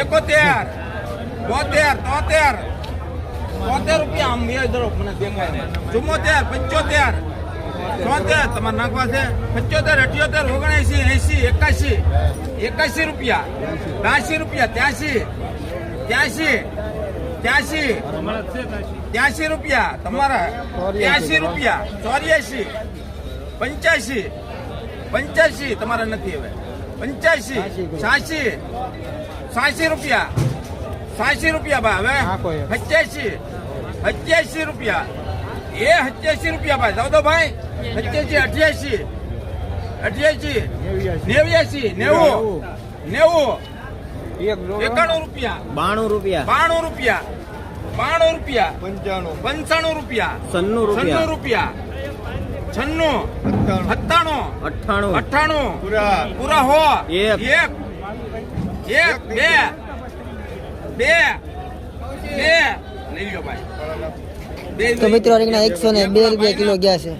એકોતેર, બોતેર, તોતેર તોતેર રૂપિયા આમ બે દરો મને દેખાય ને ચુમ્મોતેર, પંચોતેર ચોતેર તમારે નાખવા છે. પંચોતેર, અઠ્યોતેર ઓગણસી એસી એકાસી એકાસી રૂપિયા ત્યાસી રૂપિયા ત્યાસી ત્યાસી ત્યાસી ત્યાસી રૂપિયા, તમારા ત્યાસી રૂપિયા ચોર્યાસી પંચ્યાસી પંચ્યાસી તમારા નથી હવે. પંચ્યાસી છ્યાસી છ્યાસી રૂપિયા સાસી રૂપિયા ભાઈ હવે સત્યાસી સત્યાસી રૂપિયા. એ સત્યાસી રૂપિયા ભાઈ દાદો તો ભાઈ. સત્યાસી અઠ્યાસી અઠ્યાસી નેવ્યાસી. નેવું નેવું. એકાણું રૂપિયા. બાણું રૂપિયા. બાણું રૂપિયા. બાણું રૂપિયા. પંચાણું. પંચાણું રૂપિયા. સન્નું છન્નું રૂપિયા. રૂપિયા. છન્નું. સત્તાણું. અઠ્ઠાણું. અઠ્ઠાણું. પૂરા. પૂરા હો એક. એક. એક બે. બે. બે. લઈ લો ભાઈ. બે તો મિત્રો રીંગણા એકસો ને બે રૂપિયા કિલો ગયા છે.